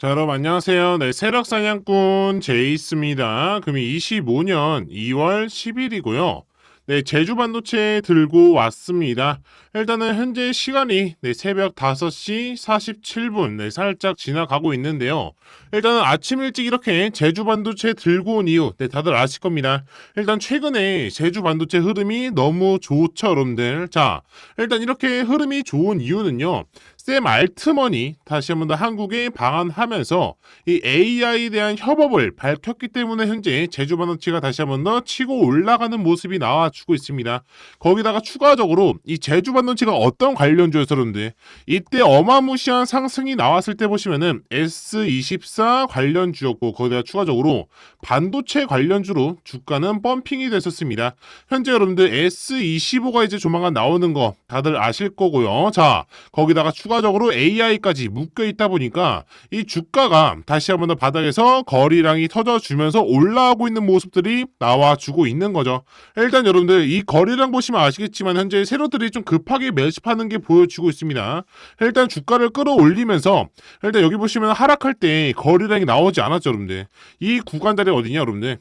자, 여러분 안녕하세요. 네, 세력 사냥꾼 제이스입니다. 금이 25년 2월 10일이고요. 네, 제주 반도체 들고 왔습니다. 일단은 현재 시간이 네, 새벽 5시 47분 네, 살짝 지나가고 있는데요. 일단은 아침 일찍 이렇게 제주 반도체 들고 온 이유 네, 다들 아실 겁니다. 일단 최근에 제주 반도체 흐름이 너무 좋죠, 여러분들. 자, 일단 이렇게 흐름이 좋은 이유는요. 샘 알트먼이 다시 한번 더 한국에 방한하면서 이 AI에 대한 협업을 밝혔기 때문에 현재 제주 반도체가 다시 한번 더 치고 올라가는 모습이 나와주고 있습니다. 거기다가 추가적으로 이 제주 반도체가 어떤 관련주에서 그런데 이때 어마무시한 상승이 나왔을 때 보시면은 S24 관련주였고 거기다가 추가적으로 반도체 관련주로 주가는 펌핑이 됐었습니다. 현재 여러분들 S25가 이제 조만간 나오는 거 다들 아실 거고요. 자, 거기다가 추가 적으로 AI까지 묶여 있다 보니까 이 주가가 다시 한번 더 바닥에서 거리량이 터져주면서 올라오고 있는 모습들이 나와주고 있는 거죠. 일단 여러분들 이 거리량 보시면 아시겠지만 현재 세로들이 좀 급하게 매집하는 게 보여지고 있습니다. 일단 주가를 끌어올리면서 일단 여기 보시면 하락할 때 거리량이 나오지 않았죠, 여러분들. 이 구간 자리 어디냐, 여러분들?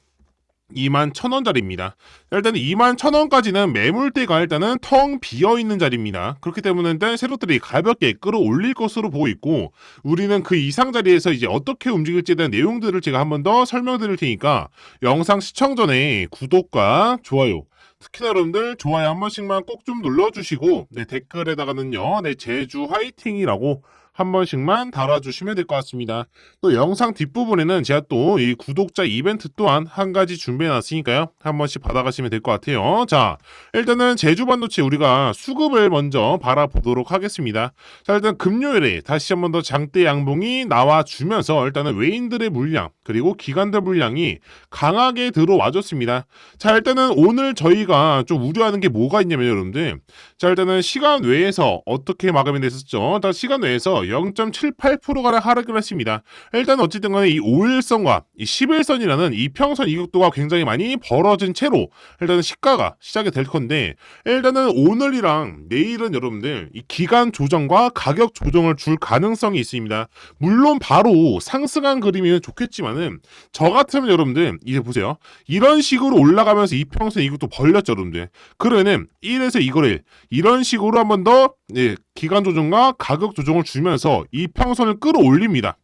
2만 1,000원짜리입니다. 일단 2만 1,000원까지는 매물대가 일단은 텅 비어 있는 자리입니다. 그렇기 때문에 일단 세력들이 가볍게 끌어올릴 것으로 보고 있고 우리는 그 이상 자리에서 이제 어떻게 움직일지에 대한 내용들을 제가 한 번 더 설명드릴 테니까 영상 시청 전에 구독과 좋아요 특히나 여러분들 좋아요 한 번씩만 꼭 좀 눌러주시고 네, 댓글에다가는요 네 제주 화이팅이라고 한 번씩만 달아주시면 될 것 같습니다. 또 영상 뒷부분에는 제가 또 이 구독자 이벤트 또한 한 가지 준비해놨으니까요. 한 번씩 받아가시면 될 것 같아요. 자, 일단은 제주 반도체 우리가 수급을 먼저 바라보도록 하겠습니다. 자, 일단 금요일에 다시 한번 더 장대 양봉이 나와주면서 일단은 외인들의 물량 그리고 기관들 물량이 강하게 들어와줬습니다. 자, 일단은 오늘 저희가 좀 우려하는 게 뭐가 있냐면 여러분들 자, 일단은 시간 외에서 어떻게 마감이 됐었죠? 일단 시간 외에서 0.78%가량 하락을 했습니다. 일단 어쨌든 간에 이 5일선과 이 11선이라는 이평선 이격도가 굉장히 많이 벌어진 채로 일단은 시가가 시작이 될 건데 일단은 오늘이랑 내일은 여러분들 이 기간 조정과 가격 조정을 줄 가능성이 있습니다. 물론 바로 상승한 그림이면 좋겠지만은 저 같으면 여러분들 이제 보세요. 이런 식으로 올라가면서 이평선 이격도 벌렸죠, 여러분들. 그러면은 1에서 2거래일 이런 식으로 한번 더 예, 기간 조정과 가격 조정을 주면서 이 평선을 끌어올립니다.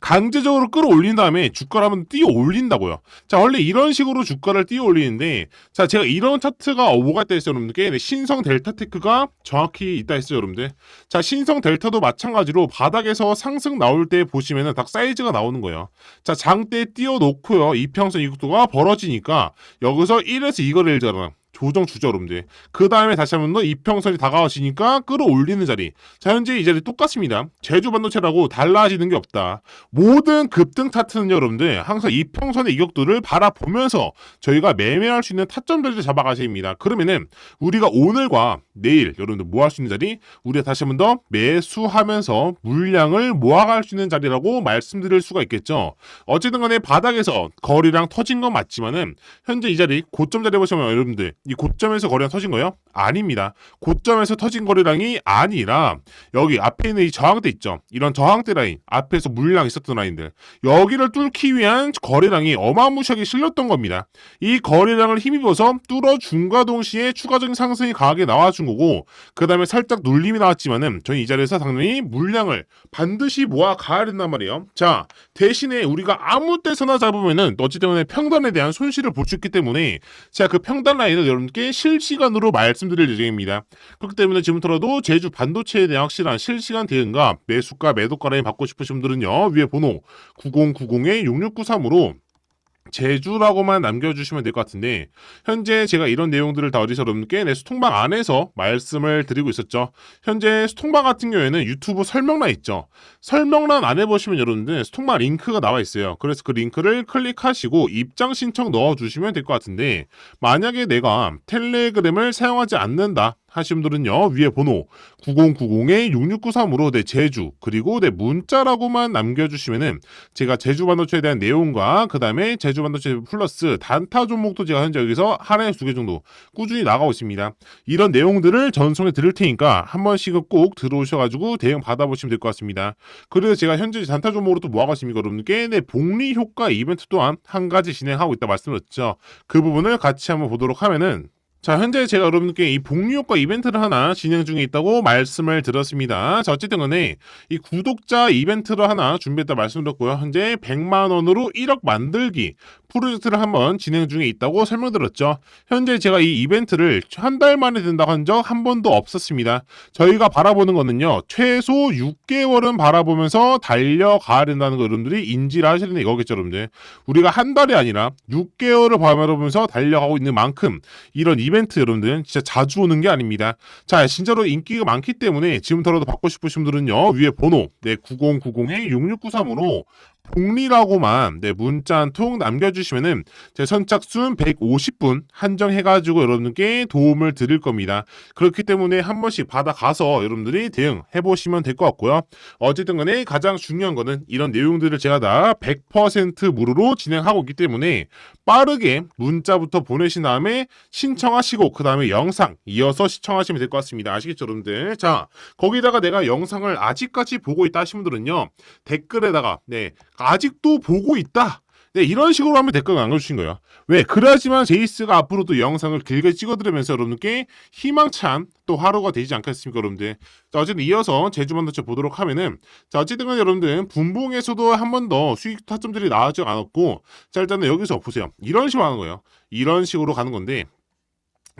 강제적으로 끌어올린 다음에 주가를 한번 띄어 올린다고요. 자, 원래 이런 식으로 주가를 띄어 올리는데, 자, 제가 이런 차트가 뭐가 있다 했어요, 여러분들께. 네, 신성 델타 테크가 정확히 있다 했어요, 여러분들. 자, 신성 델타도 마찬가지로 바닥에서 상승 나올 때 보시면은 딱 사이즈가 나오는 거예요. 자, 장대 띄어 놓고요. 이평선 이국도가 벌어지니까 여기서 1에서 2거래일 잖아. 조정 주죠, 여러분들. 그 다음에 다시 한번 더 이평선이 다가오시니까 끌어올리는 자리. 자, 현재 이 자리 똑같습니다. 제주 반도체라고 달라지는 게 없다. 모든 급등 차트는 여러분들 항상 이평선의 이격도를 바라보면서 저희가 매매할 수 있는 타점들을 잡아가셔야 합니다. 그러면은 우리가 오늘과 내일 여러분들 뭐 할 수 있는 자리? 우리가 다시 한번 더 매수하면서 물량을 모아갈 수 있는 자리라고 말씀드릴 수가 있겠죠. 어쨌든 간에 바닥에서 거리랑 터진 건 맞지만은 현재 이 자리 고점 자리 보시면 여러분들 이 고점에서 거래가 터진 거예요? 아닙니다. 고점에서 터진 거래량이 아니라 여기 앞에 있는 이 저항대 있죠. 이런 저항대 라인 앞에서 물량 있었던 라인들 여기를 뚫기 위한 거래량이 어마무시하게 실렸던 겁니다. 이 거래량을 힘입어서 뚫어준과 동시에 추가적인 상승이 강하게 나와준 거고 그 다음에 살짝 눌림이 나왔지만은 저는 이 자리에서 당연히 물량을 반드시 모아 가야 된단 말이에요. 자 대신에 우리가 아무 때서나 잡으면은 어찌되면 평단에 대한 손실을 볼 수 있기 때문에 제가 그 평단 라인을 여러분께 실시간으로 말씀드릴 예정입니다. 그렇기 때문에 지금부터라도 제주 반도체에 대한 확실한 실시간 대응과 매수가 매도가 라인 받고 싶으신 분들은요 위에 번호 9090-6693으로 제주라고만 남겨주시면 될 것 같은데 현재 제가 이런 내용들을 다 어디서 여러분께 내 수통방 안에서 말씀을 드리고 있었죠. 현재 수통방 같은 경우에는 유튜브 설명란 있죠. 설명란 안에 보시면 여러분들 수통방 링크가 나와 있어요. 그래서 그 링크를 클릭하시고 입장 신청 넣어주시면 될 것 같은데 만약에 내가 텔레그램을 사용하지 않는다 하신 분들은요 위에 번호 9090-6693으로 내 제주 그리고 내 문자라고만 남겨주시면은 제가 제주 반도체에 대한 내용과 그 다음에 제주 반도체 플러스 단타 종목도 제가 현재 여기서 하나에 두 개 정도 꾸준히 나가고 있습니다. 이런 내용들을 전송해 드릴 테니까 한 번씩은 꼭 들어오셔가지고 대응 받아보시면 될 것 같습니다. 그래서 제가 현재 단타 종목으로 또 있습니까 여러분께 네, 복리 효과 이벤트 또한 한 가지 진행하고 있다 말씀드렸죠. 그 부분을 같이 한번 보도록 하면은 자, 현재 제가 여러분께 이 복리효과 이벤트를 하나 진행 중에 있다고 말씀을 드렸습니다. 자, 어쨌든 간에 이 구독자 이벤트를 하나 준비했다 말씀드렸고요. 현재 100만원으로 1억 만들기 프로젝트를 한번 진행 중에 있다고 설명드렸죠. 현재 제가 이 이벤트를 한 달 만에 된다고 한 적 한 번도 없었습니다. 저희가 바라보는 거는요, 최소 6개월은 바라보면서 달려가야 된다는 거 여러분들이 인지를 하시는 이거겠죠, 여러분들. 우리가 한 달이 아니라 6개월을 바라보면서 달려가고 있는 만큼 이런 이벤트 여러분들 진짜 자주 오는 게 아닙니다. 자, 진짜로 인기가 많기 때문에 지금부터라도 받고 싶으신 분들은요, 위에 번호, 네, 9090-6693으로 복리라고만 네, 문자 한 통 남겨주시면은 제 선착순 150분 한정해가지고 여러분께 도움을 드릴 겁니다. 그렇기 때문에 한 번씩 받아가서 여러분들이 대응해보시면 될 것 같고요. 어쨌든 간에 가장 중요한 거는 이런 내용들을 제가 다 100% 무료로 진행하고 있기 때문에 빠르게 문자부터 보내신 다음에 신청하시고 그 다음에 영상 이어서 시청하시면 될 것 같습니다. 아시겠죠 여러분들? 자 거기다가 내가 영상을 아직까지 보고 있다 하신 분들은요 댓글에다가 네 아직도 보고 있다. 네, 이런 식으로 하면 댓글 남겨주신 거예요. 왜? 그래야지만 제이스가 앞으로도 영상을 길게 찍어드리면서 여러분께 희망찬 또 하루가 되지 않겠습니까, 여러분들? 자, 어쨌든 이어서 제주반도체 보도록 하면은, 자, 어쨌든 간에 여러분들, 분봉에서도 한 번 더 수익 타점들이 나오지 않았고, 자, 일단은 여기서 보세요. 이런 식으로 하는 거예요. 이런 식으로 가는 건데,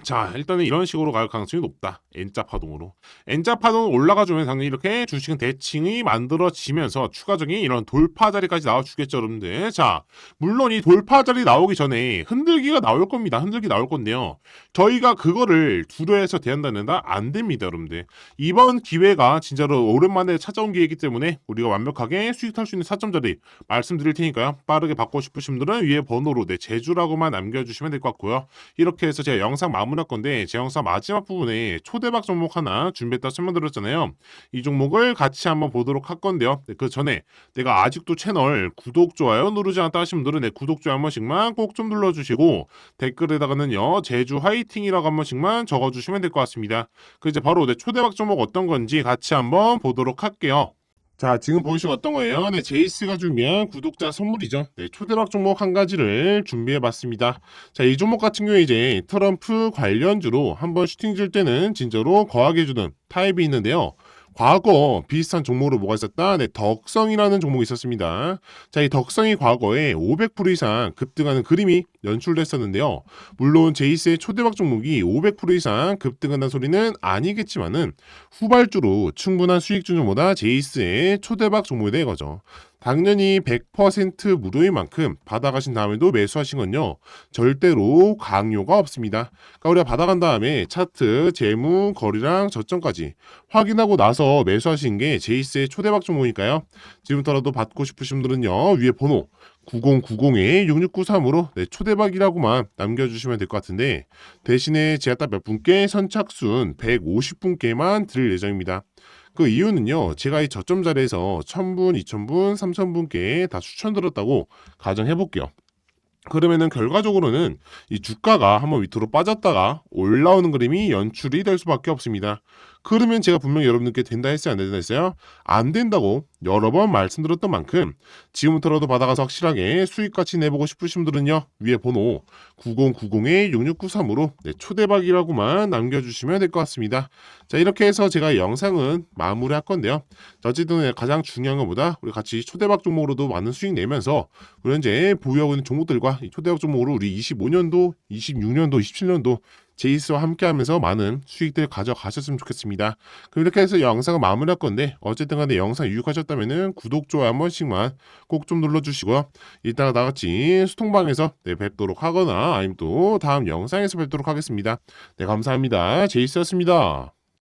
자, 일단은 이런 식으로 갈 가능성이 높다. N자 파동으로. N자 파동 올라가주면 당연히 이렇게 주식은 대칭이 만들어지면서 추가적인 이런 돌파 자리까지 나와주겠죠, 여러분들. 자, 물론 이 돌파 자리 나오기 전에 흔들기가 나올 겁니다. 흔들기 나올 건데요. 저희가 그거를 두려워해서 대한다는다 안 됩니다, 여러분들. 이번 기회가 진짜로 오랜만에 찾아온 기회이기 때문에 우리가 완벽하게 수익할 수 있는 4점 자리 말씀드릴 테니까요. 빠르게 받고 싶으신 분들은 위에 번호로 내 제주라고만 남겨주시면 될 것 같고요. 이렇게 해서 제가 영상 마무리 할 건데 제 영상 마지막 부분에 초대박 종목 하나 준비했다 설명드렸잖아요. 이 종목을 같이 한번 보도록 할 건데요. 네, 그 전에 내가 아직도 채널 구독, 좋아요 누르지 않았다 하신 분들은 내 구독, 좋아요 한 번씩만 꼭 좀 눌러주시고 댓글에다가는요 제주 화이팅이라고 한 번씩만 적어주시면 될 것 같습니다. 그 이제 바로 내 초대박 종목 어떤 건지 같이 한번 보도록 할게요. 자, 지금 보시면 어떤 거예요? 네, 제이스가 준비한 구독자 선물이죠. 네, 초대박 종목 한 가지를 준비해 봤습니다. 자, 이 종목 같은 경우에 이제 트럼프 관련주로 한번 슈팅 질 때는 진짜로 거하게 주는 타입이 있는데요. 과거 비슷한 종목으로 뭐가 있었다? 네, 덕성이라는 종목이 있었습니다. 자, 이 덕성이 과거에 500% 이상 급등하는 그림이 연출됐었는데요. 물론 제이스의 초대박 종목이 500% 이상 급등한다는 소리는 아니겠지만은 후발주로 충분한 수익 주는보다 제이스의 초대박 종목이 된 거죠. 당연히 100% 무료인 만큼 받아가신 다음에도 매수하신 건요. 절대로 강요가 없습니다. 그러니까 우리가 받아간 다음에 차트, 재무, 거리랑 저점까지 확인하고 나서 매수하신 게 제이스의 초대박 종목이니까요. 지금부터라도 받고 싶으신 분들은요. 위에 번호 9090-6693으로 네, 초대박이라고만 남겨주시면 될 것 같은데 대신에 제가 딱 몇 분께 선착순 150분께만 드릴 예정입니다. 그 이유는요, 제가 이 저점 자리에서 1000분, 2000분, 3000분께 다 추천드렸다고 가정해 볼게요. 그러면은 결과적으로는 이 주가가 한번 밑으로 빠졌다가 올라오는 그림이 연출이 될 수밖에 없습니다. 그러면 제가 분명히 여러분들께 된다 했어요, 안 된다 했어요? 안 된다고 여러 번 말씀드렸던 만큼 지금부터라도 받아가서 확실하게 수익같이 내보고 싶으신 분들은요, 위에 번호 9090-6693으로 네, 초대박이라고만 남겨주시면 될 것 같습니다. 자, 이렇게 해서 제가 영상은 마무리할 건데요. 자, 어쨌든 가장 중요한 것보다 우리 같이 초대박 종목으로도 많은 수익 내면서 우리 현재 보유하고 있는 종목들과 이 초대박 종목으로 우리 25년도, 26년도, 27년도 제이스와 함께하면서 많은 수익들 가져가셨으면 좋겠습니다. 그럼 이렇게 해서 영상을 마무리할 건데 어쨌든 간에 영상 유익하셨다면 구독, 좋아요 한 번씩만 꼭 좀 눌러주시고요. 이따가 나같이 수통방에서 네, 뵙도록 하거나 아니면 또 다음 영상에서 뵙도록 하겠습니다. 네 감사합니다. 제이스였습니다.